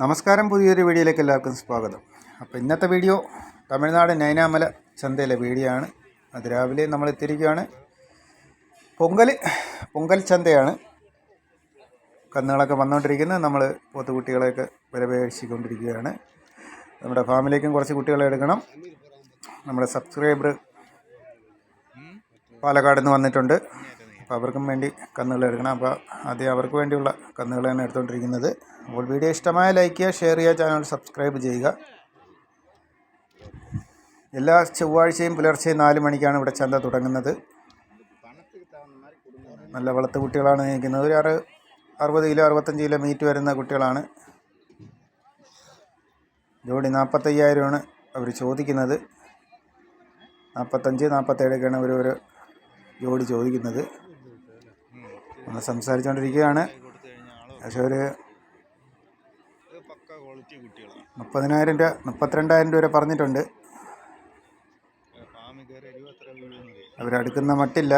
നമസ്കാരം പുതിയൊരു വീഡിയോയിലേക്ക് എല്ലാവർക്കും സ്വാഗതം. അപ്പോൾ ഇന്നത്തെ വീഡിയോ തമിഴ്നാട് നൈനാമല ചന്തയിലെ വീഡിയോ ആണ്. അത് രാവിലെ നമ്മൾ എത്തിയിരിക്കുകയാണ്. പൊങ്കൽ പൊങ്കൽ ചന്തയാണ് കന്നുകളൊക്കെ വന്നുകൊണ്ടിരിക്കുന്നത്. നമ്മൾ പോത്തുകുട്ടികളെയൊക്കെ വിലപേക്ഷിക്കൊണ്ടിരിക്കുകയാണ് നമ്മുടെ ഫാമിലിക്കും കുറച്ച് കുട്ടികളെ എടുക്കണം. നമ്മുടെ സബ്സ്ക്രൈബർ പാലക്കാട് നിന്ന് വന്നിട്ടുണ്ട്. അപ്പോൾ അവർക്കും വേണ്ടി കന്നുകൾ എടുക്കണം. അപ്പോൾ ആദ്യം അവർക്ക് വേണ്ടിയുള്ള കന്നുകളാണ് എടുത്തുകൊണ്ടിരിക്കുന്നത്. അപ്പോൾ വീഡിയോ ഇഷ്ടമായ ലൈക്ക് ചെയ്യുക ഷെയർ ചെയ്യുക ചാനൽ സബ്സ്ക്രൈബ് ചെയ്യുക. എല്ലാ ചൊവ്വാഴ്ചയും പുലർച്ചെ നാല് മണിക്കാണ് ഇവിടെ ചന്ത തുടങ്ങുന്നത്. നല്ല വളർത്ത് കുട്ടികളാണ് നിൽക്കുന്നത്. ഒരു അറ് അറുപത് കിലോ അറുപത്തഞ്ച് കിലോ മീറ്റ് വരുന്ന കുട്ടികളാണ്. ജോഡി നാൽപ്പത്തയ്യായിരമാണ് അവർ ചോദിക്കുന്നത്. നാൽപ്പത്തഞ്ച് നാൽപ്പത്തേഴൊക്കെയാണ് അവർ ഒരു ജോഡി ചോദിക്കുന്നത്. നമ്മൾ സംസാരിച്ചുകൊണ്ടിരിക്കുകയാണ് പക്ഷേ ഒരു മുപ്പതിനായിരം രൂപ മുപ്പത്തിരണ്ടായിരം രൂപ വരെ പറഞ്ഞിട്ടുണ്ട്. അവരടുക്കുന്ന മട്ടില്ല.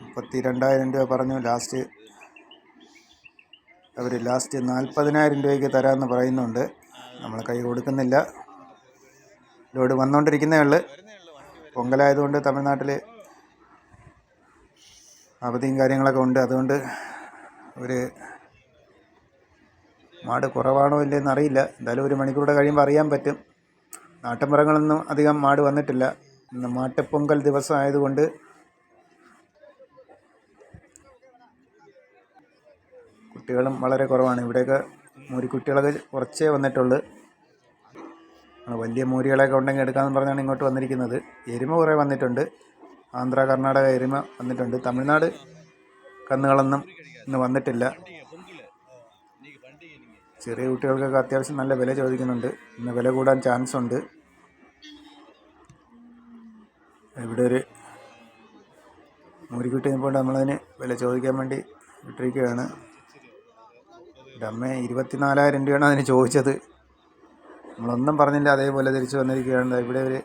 മുപ്പത്തി രണ്ടായിരം രൂപ പറഞ്ഞു. ലാസ്റ്റ് അവർ ലാസ്റ്റ് നാൽപ്പതിനായിരം രൂപയ്ക്ക് തരാമെന്ന് പറയുന്നുണ്ട്. നമ്മൾ കൈ കൊടുക്കുന്നില്ല. ലോഡ് വന്നുകൊണ്ടിരിക്കുന്നേ ഉള്ളു. പൊങ്കലായതുകൊണ്ട് തമിഴ്നാട്ടിൽ അവധിയും കാര്യങ്ങളൊക്കെ ഉണ്ട്. അതുകൊണ്ട് ഒരു മാട് കുറവാണോ ഇല്ലയെന്ന് അറിയില്ല. എന്തായാലും ഒരു മണിക്കൂറുടെ കഴിയുമ്പോൾ അറിയാൻ പറ്റും. നാട്ടുമ്പുറങ്ങളൊന്നും അധികം മാട് വന്നിട്ടില്ല. ഇന്ന് മാട്ടുപൊങ്കൽ ദിവസം ആയതുകൊണ്ട് കുട്ടികളും വളരെ കുറവാണ്. ഇവിടെയൊക്കെ മൂരിക്കുട്ടികളൊക്കെ കുറച്ചേ വന്നിട്ടുള്ളൂ. വലിയ മൂരികളൊക്കെ ഉണ്ടെങ്കിൽ എടുക്കാമെന്ന് പറഞ്ഞാണ് ഇങ്ങോട്ട് വന്നിരിക്കുന്നത്. എരുമ കുറേ വന്നിട്ടുണ്ട്. ആന്ധ്ര കർണാടക എരുമ വന്നിട്ടുണ്ട്. തമിഴ്നാട് കന്നുകളൊന്നും ഇന്ന് വന്നിട്ടില്ല. ചെറിയ കുട്ടികൾക്കൊക്കെ അത്യാവശ്യം നല്ല വില ചോദിക്കുന്നുണ്ട്. ഇന്ന് വില കൂടാൻ ചാൻസ് ഉണ്ട്. ഇവിടെ ഒരു മൂരിക്കുട്ടി നിൽപ്പോൾ നമ്മളതിന് വില ചോദിക്കാൻ വേണ്ടി ഇട്ടിരിക്കുകയാണ്. അമ്മ ഇരുപത്തിനാലായിരം രൂപയാണ് അതിന് ചോദിച്ചത്. നമ്മളൊന്നും പറഞ്ഞില്ല അതേപോലെ തിരിച്ചു വന്നിരിക്കുകയാണ്. ഇവിടെ ഒരു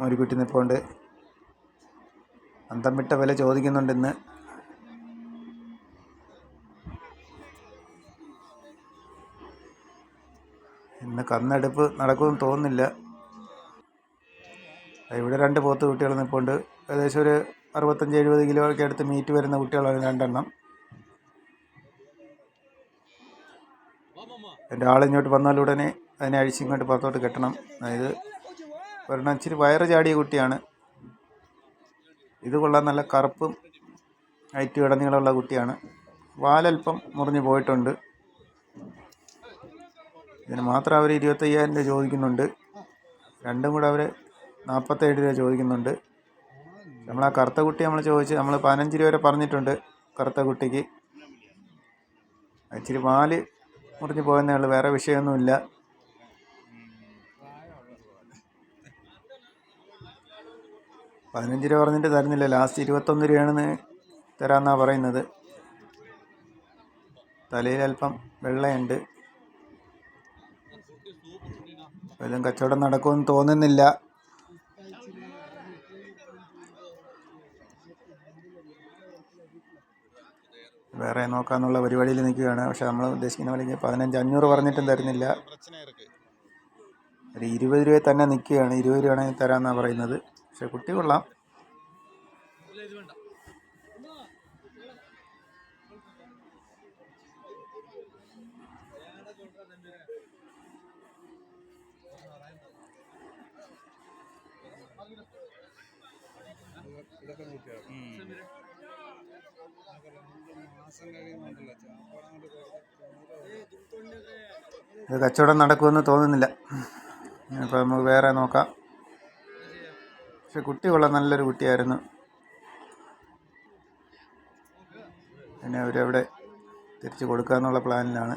മൂരിക്കുട്ടി നിൽപ്പുണ്ട് അന്തം വിട്ട വില ചോദിക്കുന്നുണ്ട് ഇന്ന് കന്നെടുപ്പ് നടക്കുമെന്ന് തോന്നുന്നില്ല. ഇവിടെ രണ്ട് പോത്ത് കുട്ടികൾ നിൽപ്പുണ്ട് ഏകദേശം ഒരു അറുപത്തഞ്ച് എഴുപത് കിലോ അടുത്ത് മീറ്റ് വരുന്ന കുട്ടികളാണ് രണ്ടെണ്ണം. എന്റെ ആളിങ്ങോട്ട് വന്നാലുടനെ അതിനെ അഴിച്ച് ഇങ്ങോട്ട് പുറത്തോട്ട് കെട്ടണം. അതായത് ഒരെണ്ണം ഇച്ചിരി വയറ് ചാടിയ കുട്ടിയാണ്. ഇത് കൊള്ളാൻ നല്ല കറുപ്പും ഹൈറ്റ് ഇടനീളമുള്ള കുട്ടിയാണ്. വാലൽപ്പം മുറിഞ്ഞു പോയിട്ടുണ്ട്. ഇതിന് മാത്രം അവർ ഇരുപത്തയ്യായിരം രൂപ ചോദിക്കുന്നുണ്ട്. രണ്ടും കൂടെ അവർ നാൽപ്പത്തേഴ് രൂപ ചോദിക്കുന്നുണ്ട്. നമ്മൾ ആ കറുത്ത കുട്ടി നമ്മൾ ചോദിച്ച് നമ്മൾ പതിനഞ്ച് രൂപ വരെ പറഞ്ഞിട്ടുണ്ട് കറുത്ത കുട്ടിക്ക്. ഇച്ചിരി പാൽ മുറിഞ്ഞു പോയെന്നേ ഉള്ളൂ വേറെ വിഷയമൊന്നുമില്ല. പതിനഞ്ച് രൂപ പറഞ്ഞിട്ട് തരുന്നില്ല. ലാസ്റ്റ് ഇരുപത്തൊന്ന് രൂപയാണെന്ന് തരാമെന്നാണ് പറയുന്നത്. തലയിൽ അല്പം വെള്ളയുണ്ട്. വല്ലതും കച്ചവടം നടക്കുമെന്ന് തോന്നുന്നില്ല. വേറെ നോക്കാന്നുള്ള പരിപാടിയിൽ നിൽക്കുകയാണ്. പക്ഷെ നമ്മൾ ഉദ്ദേശിക്കുന്ന വിലയ്ക്ക് പതിനഞ്ച് അഞ്ഞൂറ് പറഞ്ഞിട്ടും തരുന്നില്ല. ഒരു ഇരുപത് രൂപയിൽ തന്നെ നിൽക്കുകയാണ്. ഇരുപത് രൂപയാണെങ്കിൽ തരാമെന്നാണ് പറയുന്നത്. പക്ഷെ കുട്ടി കൊള്ളാം. ഇത് കച്ചവടം നടക്കുമെന്ന് തോന്നുന്നില്ല. ഇപ്പം നമുക്ക് വേറെ നോക്കാം. പക്ഷെ കുട്ടി വളരെ നല്ലൊരു കുട്ടിയായിരുന്നു. പിന്നെ അവരവിടെ തിരിച്ച് കൊടുക്കാന്നുള്ള പ്ലാനിലാണ്.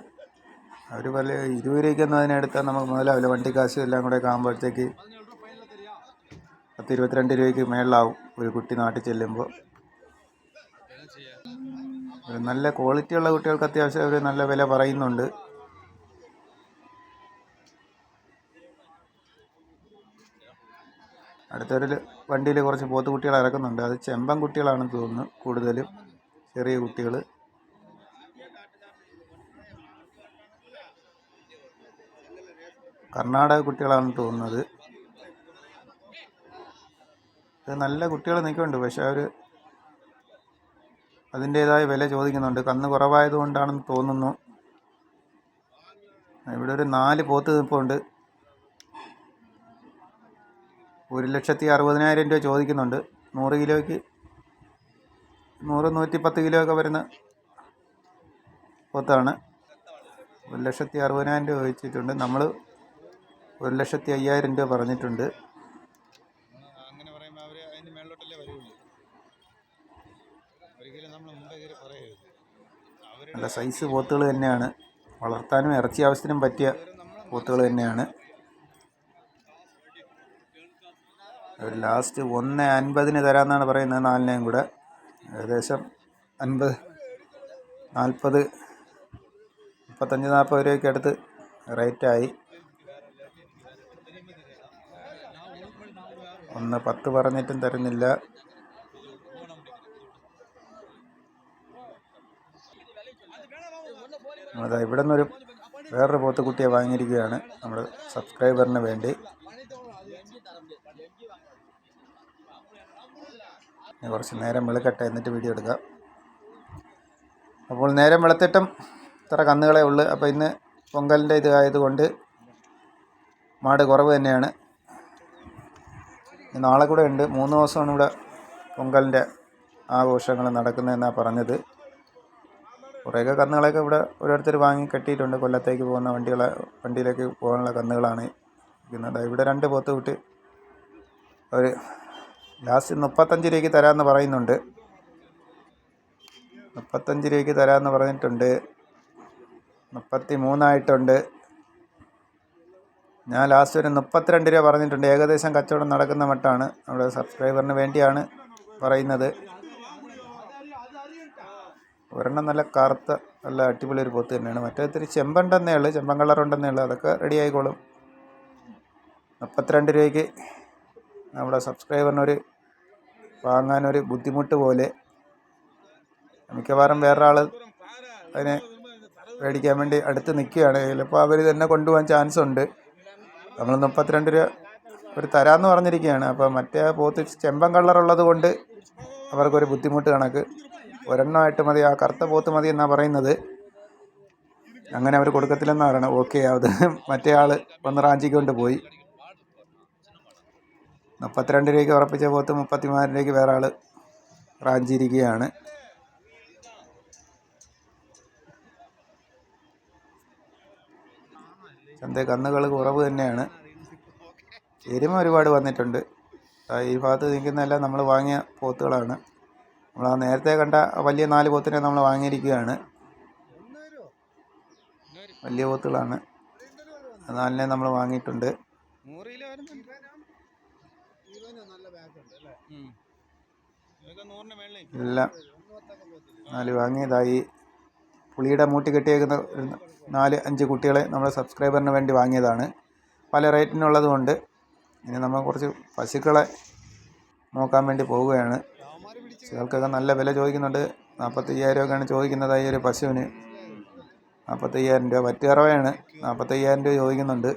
അവർ പല ഇരുപത് രൂപയ്ക്കൊന്നും അതിനെടുത്താൽ നമുക്ക് മുതലാവില്ല. വണ്ടി കാശ് എല്ലാം കൂടെ ഒക്കെ ആകുമ്പോഴത്തേക്ക് പത്ത് ഇരുപത്തിരണ്ട് രൂപയ്ക്ക് മേളിലാവും ഒരു കുട്ടി നാട്ടിൽ ചെല്ലുമ്പോൾ. ഒരു നല്ല ക്വാളിറ്റിയുള്ള കുട്ടികൾക്ക് അത്യാവശ്യം അവർ നല്ല വില പറയുന്നുണ്ട്. അടുത്തൊരു വണ്ടിയിൽ കുറച്ച് പോത്ത് കുട്ടികൾ ഇറക്കുന്നുണ്ട്. അത് ചെമ്പൻ കുട്ടികളാണെന്ന് തോന്നുന്നു കൂടുതലും. ചെറിയ കുട്ടികൾ കർണാടക കുട്ടികളാണെന്ന് തോന്നുന്നത്. ഇത് നല്ല കുട്ടികൾ നിൽക്കുന്നുണ്ട്. പക്ഷെ അവർ അതിന്റേതായ വില ചോദിക്കുന്നുണ്ട്. കന്ന് കുറവായതുകൊണ്ടാണെന്ന് തോന്നുന്നു. ഇവിടെ ഒരു നാല് പോത്ത് നിൽപ്പുണ്ട്. ഒരു ലക്ഷത്തി അറുപതിനായിരം രൂപ ചോദിക്കുന്നുണ്ട്. നൂറ് കിലോയ്ക്ക് നൂറ് നൂറ്റിപ്പത്ത് കിലോ ഒക്കെ വരുന്ന പോത്താണ്. ഒരു ലക്ഷത്തി അറുപതിനായിരം രൂപ ചോദിച്ചിട്ടുണ്ട് നമ്മൾ ഒരു ലക്ഷത്തി അയ്യായിരം രൂപ പറഞ്ഞിട്ടുണ്ട് നല്ല സൈസ് പോത്തുകൾ തന്നെയാണ്. വളർത്താനും ഇറച്ചി ആവശ്യത്തിനും പറ്റിയ പോത്തുകൾ തന്നെയാണ്. ഒരു ലാസ്റ്റ് ഒന്ന് അൻപതിന് തരാമെന്നാണ് പറയുന്നത് നാലിനെയും കൂടെ. ഏകദേശം അൻപത് നാൽപ്പത് മുപ്പത്തഞ്ച് നാൽപ്പത് രൂപയ്ക്ക് അടുത്ത് റേറ്റായി ഒന്ന് പത്ത് പറഞ്ഞിട്ടും തരുന്നില്ല. അതാ ഇവിടെ നിന്നൊരു വേറൊരു പോത്തുകുട്ടിയെ വാങ്ങിയിരിക്കുകയാണ് നമ്മുടെ സബ്സ്ക്രൈബറിന് വേണ്ടി. കുറച്ച് നേരം വെളുക്കട്ടെ എന്നിട്ട് വീഡിയോ എടുക്കാം. അപ്പോൾ നേരം വെളുത്തിട്ടും ഇത്ര കന്നുകളെ ഉള്ളൂ. അപ്പോൾ ഇന്ന് പൊങ്കലിന്റെ ഇത് ആയതുകൊണ്ട് മാട് കുറവ് തന്നെയാണ്. നാളെ കൂടെ ഉണ്ട്. മൂന്ന് ദിവസമാണ് ഇവിടെ പൊങ്കലിന്റെ ആഘോഷങ്ങൾ നടക്കുന്നതെന്നാണ് പറഞ്ഞത്. കുറേയൊക്കെ കന്നുകളൊക്കെ ഇവിടെ ഓരോരുത്തർ വാങ്ങി കെട്ടിയിട്ടുണ്ട്. കൊല്ലത്തേക്ക് പോകുന്ന വണ്ടികളെ വണ്ടിയിലേക്ക് പോകാനുള്ള കന്നുകളാണ് ഇവിടെ രണ്ട് പോത്ത് വിട്ട് അവർ ലാസ്റ്റ് മുപ്പത്തഞ്ച് രൂപയ്ക്ക് തരാമെന്ന് പറയുന്നുണ്ട്. മുപ്പത്തഞ്ച് രൂപയ്ക്ക് തരാമെന്ന് പറഞ്ഞിട്ടുണ്ട്. മുപ്പത്തി മൂന്നായിട്ടുണ്ട് ഞാൻ ലാസ്റ്റ് ഒരു മുപ്പത്തിരണ്ട് രൂപ പറഞ്ഞിട്ടുണ്ട്. ഏകദേശം കച്ചവടം നടക്കുന്ന മട്ടാണ് നമ്മുടെ സബ്സ്ക്രൈബറിന് വേണ്ടിയാണ് പറയുന്നത്. ഒരെണ്ണം നല്ല കറുത്ത നല്ല അടിപൊളി ഒരു പോത്ത് തന്നെയാണ്. മറ്റേ ഇത്തിരി ചെമ്പുണ്ടെന്നേ ഉള്ളൂ. ചെമ്പൻ കളർ ഉണ്ടെന്നേ ഉള്ളൂ. അതൊക്കെ റെഡി ആയിക്കോളും. മുപ്പത്തിരണ്ട് രൂപയ്ക്ക് നമ്മുടെ സബ്സ്ക്രൈബറിനൊരു വാങ്ങാനൊരു ബുദ്ധിമുട്ട് പോലെ മിക്കവാറും വേറൊരാൾ അതിനെ മേടിക്കാൻ വേണ്ടി അടുത്ത് നിൽക്കുകയാണ്. ചിലപ്പോൾ അവർ തന്നെ കൊണ്ടുപോകാൻ ചാൻസ് ഉണ്ട്. നമ്മൾ മുപ്പത്തിരണ്ട് രൂപ ഒരു തരാമെന്ന് പറഞ്ഞിരിക്കുകയാണ്. അപ്പോൾ മറ്റേ പോത്ത് ചെമ്പൻ കളറുള്ളത് കൊണ്ട് അവർക്കൊരു ബുദ്ധിമുട്ട് കണക്ക്. ഒരെണ്ണമായിട്ട് മതി ആ കറുത്ത പോത്ത് മതി എന്നാണ് പറയുന്നത്. അങ്ങനെ അവർ കൊടുക്കത്തില്ലെന്നാണ്. പറയണത് ഓക്കെ അത് മറ്റേ ആൾ വന്ന് റാഞ്ചിക്കൊണ്ട് പോയി. മുപ്പത്തിരണ്ട് രൂപയ്ക്ക് ഉറപ്പിച്ച പോത്ത് മുപ്പത്തിമൂവായിരം രൂപയ്ക്ക് വേറെ ആൾ റാഞ്ചിയിരിക്കുകയാണ് ചന്ത കന്നുകൾ കുറവ് തന്നെയാണ്. എരുമ ഒരുപാട് വന്നിട്ടുണ്ട്. ഈ ഭാഗത്ത് നിൽക്കുന്നതെല്ലാം നമ്മൾ വാങ്ങിയ പോത്തുകളാണ്. നമ്മൾ ആ നേരത്തെ കണ്ട വലിയ നാല് പോത്തിനെ നമ്മൾ വാങ്ങിയിരിക്കുകയാണ്. വലിയ പോത്തുകളാണ്. നാലിനെ നമ്മൾ വാങ്ങിയിട്ടുണ്ട്. എല്ലാം നാല് വാങ്ങിയതായി. പുളിയുടെ മൂട്ടി കെട്ടിയേക്കുന്ന നാല് അഞ്ച് കുട്ടികളെ നമ്മുടെ സബ്സ്ക്രൈബറിന് വേണ്ടി വാങ്ങിയതാണ്. പല റേറ്റിനുള്ളതുകൊണ്ട് ഇനി നമ്മൾ കുറച്ച് പശുക്കളെ നോക്കാൻ വേണ്ടി പോവുകയാണ്. പശുക്കൾക്കൊക്കെ നല്ല വില ചോദിക്കുന്നുണ്ട്. നാൽപ്പത്തയ്യായിരം ഒക്കെയാണ് ചോദിക്കുന്നതായി ഒരു പശുവിന്. നാൽപ്പത്തയ്യായിരം രൂപ വറ്റുകറവയാണ് നാൽപ്പത്തയ്യായിരം രൂപ ചോദിക്കുന്നുണ്ട്.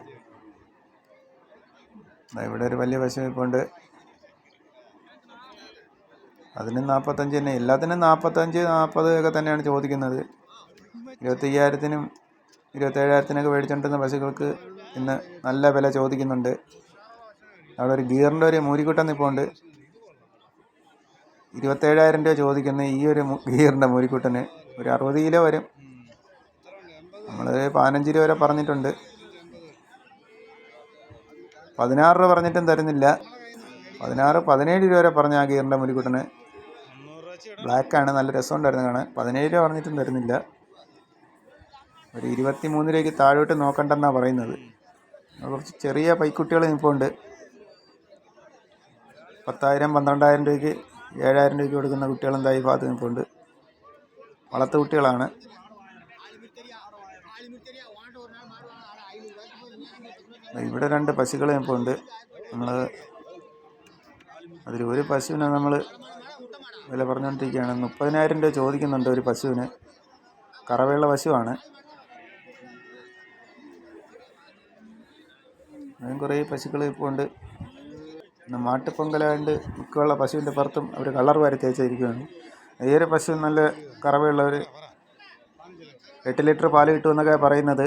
ഇവിടെ ഒരു വലിയ പശു ഇപ്പോൾ ഉണ്ട് അതിനും നാൽപ്പത്തഞ്ച് തന്നെ. എല്ലാത്തിനും നാൽപ്പത്തഞ്ച് നാൽപ്പത് ഒക്കെ തന്നെയാണ് ചോദിക്കുന്നത്. ഇരുപത്തയ്യായിരത്തിനും ഇരുപത്തേഴായിരത്തിനൊക്കെ മേടിച്ചുകൊണ്ടിരുന്ന പശുക്കൾക്ക് ഇന്ന് നല്ല വില ചോദിക്കുന്നുണ്ട്. അവിടെ ഒരു ഗിയറിന്റെ ഒരു മൂരിക്കുട്ടൻ നിൽപ്പുണ്ട് ഇരുപത്തേഴായിരം രൂപ ചോദിക്കുന്ന ഈ ഒരു ഗിയറിന്റെ മൂരിക്കുട്ടന് ഒരു അറുപത് കിലോ വരും. നമ്മൾ പതിനഞ്ച് രൂപ വരെ പറഞ്ഞിട്ടുണ്ട്. പതിനാറ് രൂപ പറഞ്ഞിട്ടും തരുന്നില്ല. പതിനാറ് പതിനേഴ് രൂപ വരെ പറഞ്ഞ ആ ഗിയറിന്റെ മുരിക്കുട്ടന്. ബ്ലാക്കാണ് നല്ല രസമുണ്ടായിരുന്നു കാണാൻ. പതിനേഴ് രൂപ പറഞ്ഞിട്ടും തരുന്നില്ല. ഒരു ഇരുപത്തി മൂന്ന് രൂപയ്ക്ക് താഴോട്ട് നോക്കണ്ടെന്നാണ് പറയുന്നത്. കുറച്ച് ചെറിയ പൈക്കുട്ടികൾ നിൽപ്പുണ്ട് പത്തായിരം പന്ത്രണ്ടായിരം രൂപയ്ക്ക് ഏഴായിരം രൂപയ്ക്ക് കൊടുക്കുന്ന കുട്ടികളെന്തായി തായി ഭാഗത്ത് നിൽപ്പുണ്ട് വളർത്തു കുട്ടികളാണ്. ഇവിടെ രണ്ട് പശുക്കൾ നിൽപ്പുണ്ട് നമ്മൾ അതിൽ ഒരു പശുവിനെ നമ്മൾ വില പറഞ്ഞുകൊണ്ടിരിക്കുകയാണ്. മുപ്പതിനായിരം രൂപ ചോദിക്കുന്നുണ്ട് ഒരു പശുവിന്. കറവയുള്ള പശുവാണ്. അതും കുറേ പശുക്കൾ ഇപ്പോൾ ഉണ്ട്. പിന്നെ മാട്ടുപൊങ്കലായതുകൊണ്ട് മിക്കുള്ള പശുവിന്റെ പുറത്തും അവർ കളർ വാരി തേച്ചിരിക്കുകയാണ് ഈ പശു നല്ല കറവയുള്ള ഒരു എട്ട് ലിറ്റർ പാൽ കിട്ടുമെന്നൊക്കെ പറയുന്നത്.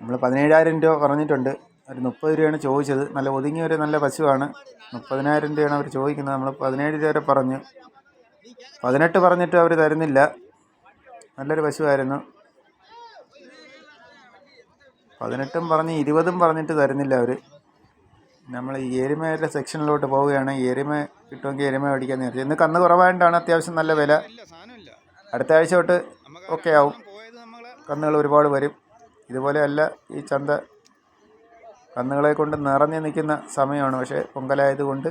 നമ്മൾ പതിനേഴായിരം രൂപ പറഞ്ഞിട്ടുണ്ട്. ഒരു മുപ്പത് രൂപയാണ് ചോദിച്ചത്. നല്ല ഒതുങ്ങിയ ഒരു നല്ല പശുവാണ്. മുപ്പതിനായിരം രൂപയാണ് അവർ ചോദിക്കുന്നത്. നമ്മൾ പതിനേഴ് രൂപ വരെ പറഞ്ഞു. പതിനെട്ട് പറഞ്ഞിട്ട് അവർ തരുന്നില്ല. നല്ലൊരു പശുവായിരുന്നു. പതിനെട്ടും പറഞ്ഞ് ഇരുപതും പറഞ്ഞിട്ട് തരുന്നില്ല അവർ നമ്മൾ ഈ എരുമയുടെ സെക്ഷനിലോട്ട് പോവുകയാണ്. എരുമ കിട്ടുമെങ്കിൽ എരുമ മേടിക്കാൻ നേരത്തെ. ഇന്ന് കന്ന് കുറവായതുകൊണ്ടാണ് അത്യാവശ്യം നല്ല വില. അടുത്ത ആഴ്ച തൊട്ട് ഒക്കെ ഓക്കെ ആവും കന്നുകൾ ഒരുപാട് വരും. ഇതുപോലെയല്ല ഈ ചന്ത കന്നുകളെ കൊണ്ട് നിറഞ്ഞു നിൽക്കുന്ന സമയമാണ്. പക്ഷേ പൊങ്കലായതുകൊണ്ട്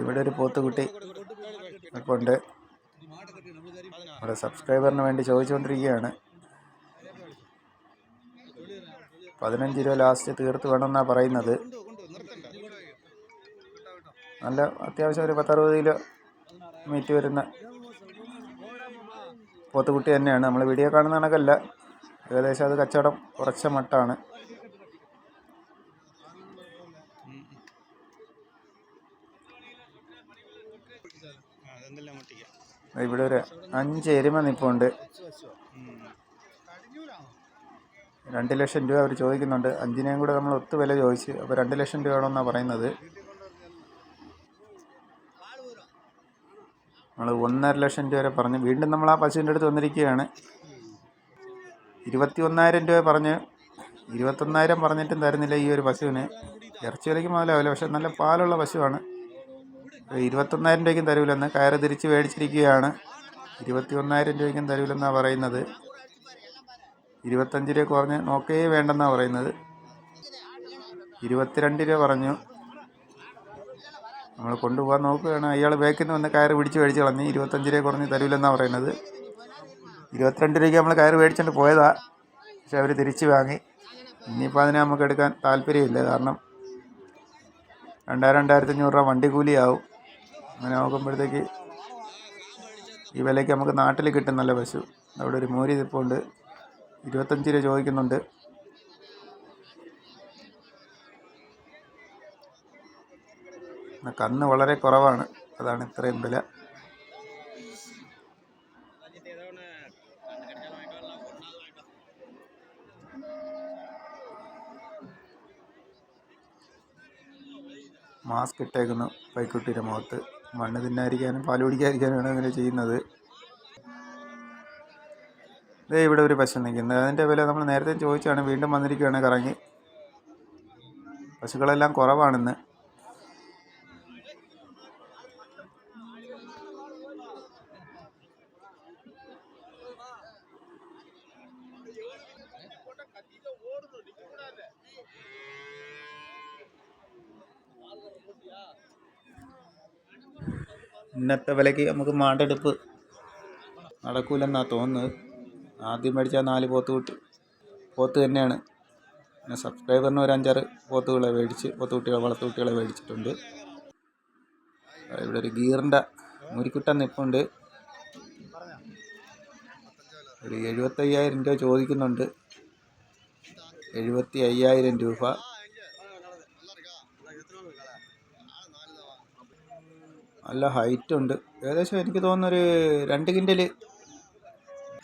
ഇവിടെ ഒരു പോത്തുകുട്ടി ഉണ്ട് നമ്മുടെ സബ്സ്ക്രൈബറിന് വേണ്ടി ചോദിച്ചുകൊണ്ടിരിക്കുകയാണ്. പതിനഞ്ച് രൂപ ലാസ്റ്റ് തീർത്ത് വേണമെന്നാണ് പറയുന്നത്. നല്ല അത്യാവശ്യം ഒരു പത്തറുപത് കിലോ മീറ്റ് വരുന്ന പോത്തുകുട്ടി തന്നെയാണ്. നമ്മൾ വീഡിയോ കാണുന്ന കണക്കല്ല. ഏകദേശം അത് കച്ചവടം കുറച്ച മട്ടാണ്. ഇവിടെ ഒരു അഞ്ച് എരുമ നിപ്പുണ്ട്. രണ്ട് ലക്ഷം രൂപ അവർ ചോദിക്കുന്നുണ്ട്. അഞ്ചിനെയും കൂടെ നമ്മൾ ഒത്തു വില ചോദിച്ച്. അപ്പോൾ രണ്ട് ലക്ഷം രൂപ വേണമെന്നാണ് പറയുന്നത്. നമ്മൾ ഒന്നര ലക്ഷം രൂപ വരെ പറഞ്ഞു വീണ്ടും നമ്മൾ ആ പശുവിന്റെ അടുത്ത് വന്നിരിക്കുകയാണ്. ഇരുപത്തി ഒന്നായിരം രൂപ പറഞ്ഞ് ഇരുപത്തൊന്നായിരം പറഞ്ഞിട്ടും തരുന്നില്ല ഈ ഒരു പശുവിന്. ഇറച്ചി വിലയ്ക്ക് മുതലാവില്ല പക്ഷെ നല്ല പാലുള്ള പശുവാണ്. ഇരുപത്തൊന്നായിരം രൂപയ്ക്കും തരൂലെന്ന് കയറ് തിരിച്ച് മേടിച്ചിരിക്കുകയാണ്. ഇരുപത്തി ഒന്നായിരം രൂപയ്ക്കും തരൂലെന്നാണ് പറയുന്നത്. ഇരുപത്തഞ്ച് രൂപ കുറഞ്ഞ് നോക്കേ വേണ്ടെന്നാണ് പറയുന്നത്. ഇരുപത്തിരണ്ട് രൂപ പറഞ്ഞു. നമ്മൾ കൊണ്ടുപോകാൻ നോക്കുകയാണ്. അയാൾ ബേക്കിൽ നിന്ന് വന്ന് കയറ് പിടിച്ച് മേടിച്ച് കളഞ്ഞ് ഇരുപത്തഞ്ച് രൂപ കുറഞ്ഞ് തരൂലെന്നാണ് പറയുന്നത്. ഇരുപത്തിരണ്ട് രൂപയ്ക്ക് നമ്മൾ കയറ് മേടിച്ചുകൊണ്ട് പോയതാ. പക്ഷെ അവർ തിരിച്ച് വാങ്ങി. ഇനിയിപ്പോൾ അതിനെ നമുക്ക് എടുക്കാൻ താല്പര്യമില്ല. കാരണം രണ്ടായിരം രണ്ടായിരത്തി അഞ്ഞൂറ് രൂപ വണ്ടി കൂലിയാവും. അങ്ങനെ നോക്കുമ്പോഴത്തേക്ക് ഈ വിലയ്ക്ക് നമുക്ക് നാട്ടിൽ കിട്ടും നല്ല പശു. അവിടെ ഒരു മോരി ഇതിപ്പുണ്ട്. ഇരുപത്തഞ്ച് രൂപ ചോദിക്കുന്നുണ്ട്. കന്ന് വളരെ കുറവാണ്. അതാണ് ഇത്രയും വില. മാസ്ക് ഇട്ടേക്കുന്നു പൈക്കുട്ടിയുടെ മുഖത്ത് മണ്ണ് തിന്നായിരിക്കാനും പാൽ കുടിക്കാതിരിക്കാനുമാണ് അങ്ങനെ ചെയ്യുന്നത്. ഇതേ ഇവിടെ ഒരു പശു നിൽക്കുന്നത് അതിന്റെ വില നമ്മൾ നേരത്തെ ചോദിച്ചാണ്. വീണ്ടും വന്നിരിക്കുകയാണ് കറങ്ങി. പശുക്കളെല്ലാം കുറവാണിന്ന്. ഇന്നത്തെ വിലയ്ക്ക് നമുക്ക് മാണ്ടെടുപ്പ് നടക്കൂലെന്നാണ് തോന്നുന്നത്. ആദ്യം മേടിച്ചാൽ നാല് പോത്ത് കുട്ടി. പോത്ത് തന്നെയാണ്. പിന്നെ സബ്സ്ക്രൈബറിന് ഒരു അഞ്ചാറ് പോത്തുകളെ മേടിച്ച് പോത്തുകുട്ടികളെ വളർത്തുകുട്ടികളെ മേടിച്ചിട്ടുണ്ട്. ഇവിടെ ഒരു ഗീറിന്റെ മുരിക്കുട്ട നിപ്പുണ്ട്. ഒരു എഴുപത്തയ്യായിരം രൂപ ചോദിക്കുന്നുണ്ട്. എഴുപത്തി അയ്യായിരം രൂപ. നല്ല ഹൈറ്റ് ഉണ്ട്. ഏകദേശം എനിക്ക് തോന്നുന്നു ഒരു രണ്ട് കിൻഡൽ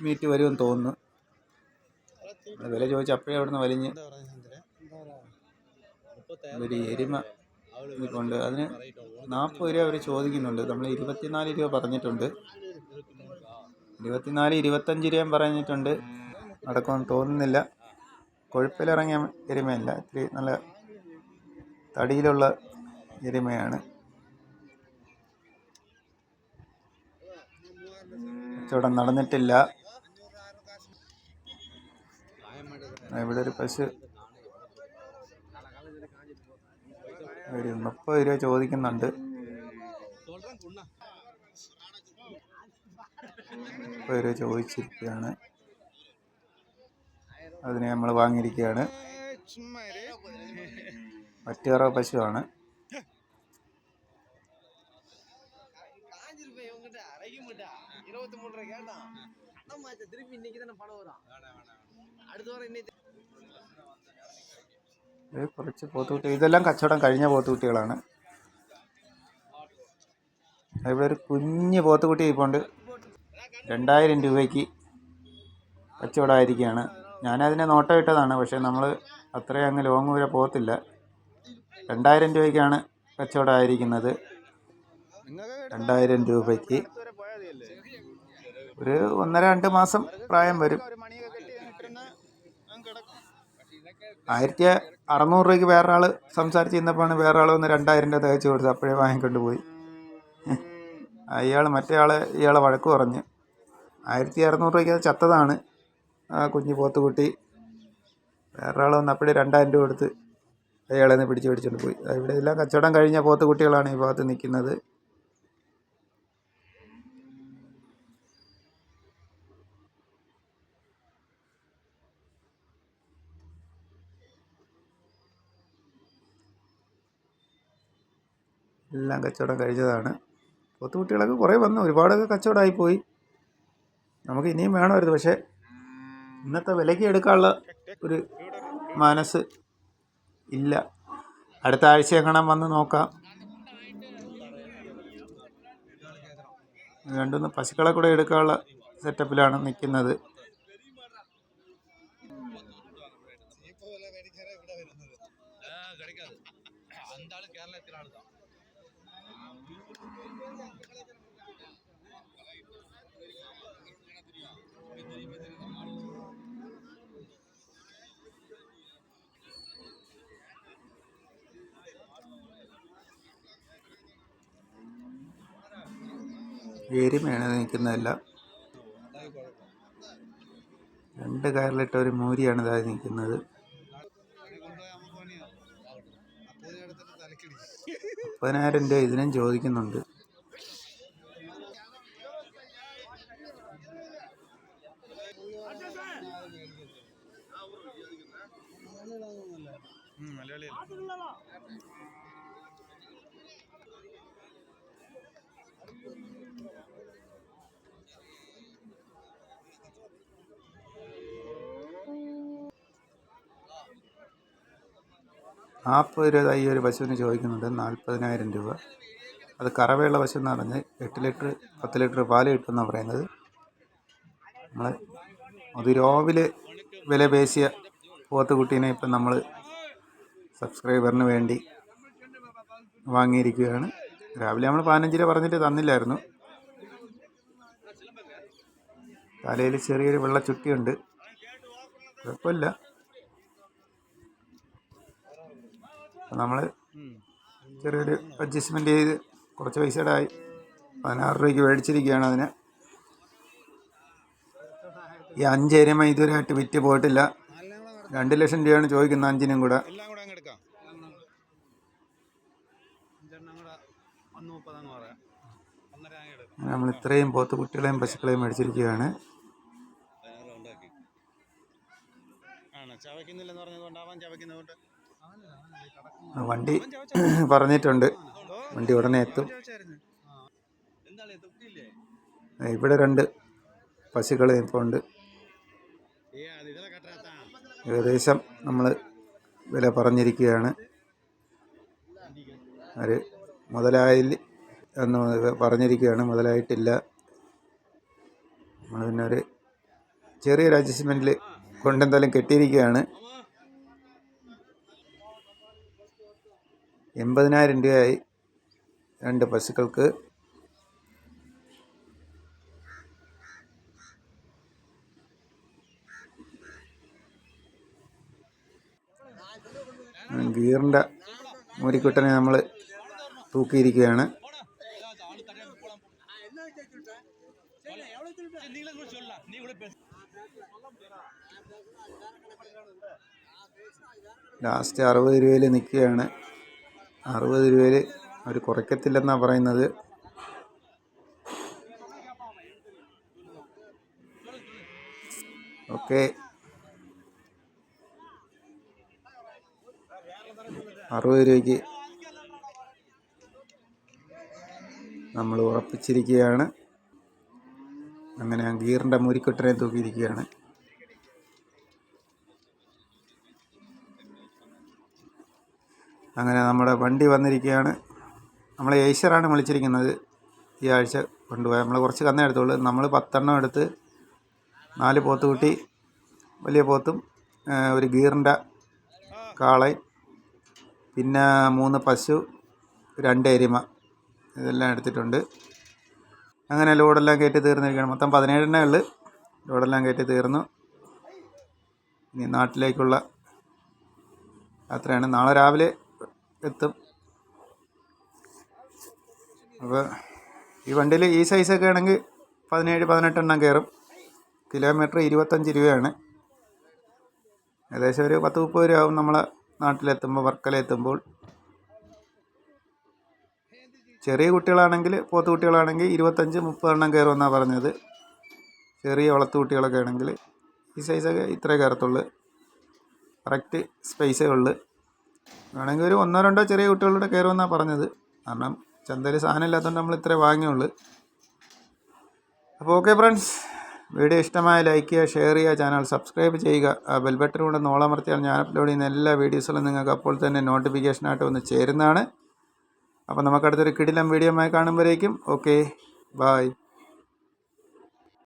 മീറ്റ് വരുമെന്ന് തോന്നുന്നു. വില ചോദിച്ച് അപ്പോഴേ അവിടെ നിന്ന് വലിഞ്ഞ് ഒരു എരുമ ഇരിപ്പുണ്ട് അതിന് നാൽപ്പത് രൂപ അവർ ചോദിക്കുന്നുണ്ട്. നമ്മൾ ഇരുപത്തിനാല് രൂപ പറഞ്ഞിട്ടുണ്ട്. ഇരുപത്തിനാല് ഇരുപത്തഞ്ച് രൂപയും പറഞ്ഞിട്ടുണ്ട്. നടക്കുമെന്ന് തോന്നുന്നില്ല. കൊഴുപ്പിലിറങ്ങിയ എരുമയല്ല. ഇത്തിരി നല്ല തടിയിലുള്ള എരുമയാണ്. കച്ചവടം നടന്നിട്ടില്ല. ഇവിടെ ഒരു പശു. ഒരു മുപ്പത് രൂപ ചോദിക്കുന്നുണ്ട്. മുപ്പത് രൂപ ചോദിച്ചിരിക്കുകയാണ്. അതിനെ നമ്മൾ വാങ്ങിയിരിക്കുകയാണ്. മറ്റേറോ പശുവാണ്. இவங்கிட்ட அரைக்க மாட்டா இருபத்தி மூணு ரூபாய் கேட்டான் அண்ணா திருப்பி இன்னைக்கு தானே பணம் வரும் ഇത് കുറച്ച് പോത്തുകുട്ടി ഇതെല്ലാം കച്ചവടം കഴിഞ്ഞ പോത്തുകുട്ടികളാണ് ഇവിടെ ഒരു കുഞ്ഞ് പോത്തുകുട്ടി ഇപ്പോണ്ട് രണ്ടായിരം രൂപയ്ക്ക് കച്ചവടമായിരിക്കുകയാണ് ഞാനതിനെ നോട്ടം ഇട്ടതാണ് പക്ഷേ നമ്മൾ അത്രയും അങ്ങ് ലോങ് വരെ പോകത്തില്ല രണ്ടായിരം രൂപയ്ക്കാണ് കച്ചവടമായിരിക്കുന്നത് രണ്ടായിരം രൂപയ്ക്ക് വരെ പോയാൽ മതിയല്ലേ ഒരു ഒന്നര രണ്ട് മാസം പ്രായം വരും. ആയിരത്തി അറുന്നൂറ് രൂപയ്ക്ക് വേറെ ആൾ സംസാരിച്ച് ചെന്നപ്പോഴാണ് വേറെ ആൾ വന്ന് രണ്ടായിരം രൂപ തികച്ചു കൊടുത്തു അപ്പോഴേ വാങ്ങിക്കൊണ്ട് പോയി. അയാൾ മറ്റേ ആൾ ഇയാളെ വഴക്ക് പറഞ്ഞു. ആയിരത്തി അറുന്നൂറ് രൂപയ്ക്ക് അത് ചത്തതാണ്. ആ കുഞ്ഞ് പോത്തുകുട്ടി വേറെ ആൾ വന്ന് അപ്പോഴേ രണ്ടായിരം രൂപ കൊടുത്ത് അയാളെ നിന്ന് പിടിച്ച് പിടിച്ചുകൊണ്ട് പോയി. ഇവിടെ എല്ലാം കച്ചവടം കഴിഞ്ഞ പോത്തുകുട്ടികളാണ് ഈ ഭാഗത്ത് നിൽക്കുന്നത്. എല്ലാം കച്ചവടം കഴിഞ്ഞതാണ്. പോത്തുകുട്ടികളൊക്കെ കുറേ വന്നു. ഒരുപാടൊക്കെ കച്ചവടമായി പോയി. നമുക്ക് ഇനിയും വേണമായിരുന്നു. പക്ഷേ ഇന്നത്തെ വിലയ്ക്ക് എടുക്കാനുള്ള ഒരു മനസ്സ് ഇല്ല. അടുത്ത ആഴ്ച എങ്ങനെ വന്ന് നോക്കാം. രണ്ടുമൂന്ന് പശുക്കളെ കൂടെ എടുക്കാനുള്ള സെറ്റപ്പിലാണ് നിൽക്കുന്നത്. എരുമയാണ് നിൽക്കുന്നതെല്ലാം. രണ്ട് കയറിലിട്ട ഒരു മൂരിയാണ് ഇതായി നിൽക്കുന്നത്. മുപ്പതിനായിരം രൂപ ഇതിനും ചോദിക്കുന്നുണ്ട്. നാൽപ്പത് രൂപ ഈ ഒരു പശുവിന് ചോദിക്കുന്നുണ്ട്. നാൽപ്പതിനായിരം രൂപ. അത് കറവയുള്ള പശു എന്ന് പറഞ്ഞ് എട്ട് ലിറ്റർ പത്ത് ലിറ്റർ പാൽ കിട്ടുമെന്നാണ് പറയുന്നത്. നമ്മൾ അതിരാവിലെ വില പേശിയ പോത്തുകുട്ടീനെ ഇപ്പം നമ്മൾ സബ്സ്ക്രൈബറിന് വേണ്ടി വാങ്ങിയിരിക്കുകയാണ്. രാവിലെ നമ്മൾ പതിനഞ്ച് രൂപ പറഞ്ഞിട്ട് തന്നില്ലായിരുന്നു. തലയിൽ ചെറിയൊരു വെള്ള ചുട്ടിയുണ്ട് കുഴപ്പമില്ല. നമ്മൾ ചെറിയൊരു അഡ്ജസ്റ്റ്മെന്റ് ചെയ്ത് കുറച്ച് പൈസയുടെ ആയി പതിനാറ് രൂപയ്ക്ക് മേടിച്ചിരിക്കുകയാണ് അതിന്. ഈ അഞ്ച് എരുമ ഇതുവരെയായിട്ട് വിറ്റ് പോയിട്ടില്ല. രണ്ട് ലക്ഷം രൂപയാണ് ചോദിക്കുന്നത് അഞ്ചിനും കൂടെ. നമ്മൾ ഇത്രയും പോത്ത് കുട്ടികളെയും പശുക്കളെയും മേടിച്ചിരിക്കുകയാണ്. ചവയ്ക്കുന്നില്ലെന്ന് പറഞ്ഞതുകൊണ്ട് ചവയ്ക്കുന്നതുകൊണ്ട് വണ്ടി പറഞ്ഞിട്ടുണ്ട്. വണ്ടി ഉടനെ എത്തും. ഇവിടെ രണ്ട് പശുക്കൾ ഇപ്പോൾ ഉണ്ട് ഏകദേശം നമ്മൾ വില പറഞ്ഞിരിക്കുകയാണ്. ഒരു മുതലായി എന്ന് പറഞ്ഞിരിക്കുകയാണ്. മുതലായിട്ടില്ല. നമ്മൾ പിന്നെ ഒരു ചെറിയൊരു അഡ്ജസ്റ്റ്മെന്റിൽ കൊണ്ടെന്തായാലും കെട്ടിയിരിക്കുകയാണ്. എൺപതിനായിരം രൂപയായി രണ്ട് പശുക്കൾക്ക്. ഗീറിന്റെ മുരിക്കുട്ടനെ നമ്മൾ തൂക്കിയിരിക്കുകയാണ്. ലാസ്റ്റ് അറുപത് രൂപയിൽ നിൽക്കുകയാണ്. അറുപത് രൂപയിൽ അവർ കുറയ്ക്കത്തില്ലെന്നാണ് പറയുന്നത്. ഓക്കെ. അറുപത് രൂപയ്ക്ക് നമ്മൾ ഉറപ്പിച്ചിരിക്കുകയാണ്. അങ്ങനെ ഗീറിന്റെ മുരിക്കുട്ടനെ തൂക്കിയിരിക്കുകയാണ്. അങ്ങനെ നമ്മുടെ വണ്ടി വന്നിരിക്കുകയാണ്. നമ്മൾ ഏഷ്യറാണ് വിളിച്ചിരിക്കുന്നത് ഈ ആഴ്ച കൊണ്ടുപോയാൽ നമ്മൾ കുറച്ച് കന്നേ എടുത്തുള്ളൂ. നമ്മൾ പത്തെണ്ണം എടുത്ത് നാല് പോത്തുകുട്ടി വലിയ പോത്തും ഒരു ഗീറിന്റെ കാളയും പിന്നെ മൂന്ന് പശു രണ്ട് എരിമ ഇതെല്ലാം എടുത്തിട്ടുണ്ട്. അങ്ങനെ ലോഡെല്ലാം കയറ്റി തീർന്നിരിക്കുകയാണ്. മൊത്തം പതിനേഴെണ്ണേ ഉള്ളു. ലോഡെല്ലാം കയറ്റി തീർന്നു. ഇനി നാട്ടിലേക്കുള്ള യാത്രയാണ്. നാളെ രാവിലെ എത്തും. അപ്പോൾ ഈ വണ്ടിയിൽ ഈ സൈസൊക്കെ ആണെങ്കിൽ പതിനേഴ് പതിനെട്ടെണ്ണം കയറും കിലോമീറ്റർ ഇരുപത്തഞ്ച് രൂപയാണ്. ഏകദേശം ഒരു പത്ത് മുപ്പത് രൂപ ആവും നമ്മളെ നാട്ടിലെത്തുമ്പോൾ വർക്കലെത്തുമ്പോൾ ചെറിയ കുട്ടികളാണെങ്കിൽ പോത്ത് കുട്ടികളാണെങ്കിൽ ഇരുപത്തഞ്ച് മുപ്പതെണ്ണം കയറുമെന്നാണ് പറഞ്ഞത്. ചെറിയ വളർത്തു കുട്ടികളൊക്കെ ആണെങ്കിൽ ഈ സൈസൊക്കെ ഇത്രയേ കയറത്തുള്ളൂ കറക്റ്റ് സ്പേസേ ഉള്ളു. വേണമെങ്കിൽ ഒരു ഒന്നോ രണ്ടോ ചെറിയ കുട്ടികളുടെ കയറുമെന്നാണ് പറഞ്ഞത്. കാരണം ചന്തയിൽ സാധനം ഇല്ലാത്തതുകൊണ്ട് നമ്മൾ ഇത്രേ വാങ്ങിയുള്ളൂ. അപ്പോൾ ഓക്കെ ഫ്രണ്ട്സ് വീഡിയോ ഇഷ്ടമായ ലൈക്ക് ചെയ്യുക ഷെയർ ചെയ്യുക ചാനൽ സബ്സ്ക്രൈബ് ചെയ്യുക. ആ ബെൽ ബട്ടൺ കൊണ്ട് നോളമർത്തിയാൽ ഞാൻ അപ്ലോഡ് ചെയ്യുന്ന എല്ലാ വീഡിയോസിലും നിങ്ങൾക്ക് അപ്പോൾ തന്നെ നോട്ടിഫിക്കേഷനായിട്ട് ഒന്ന് ചേരുന്നതാണ്. അപ്പോൾ നമുക്കടുത്തൊരു കിടിലം വീഡിയോ കാണുമ്പോഴേക്കും. Okay bye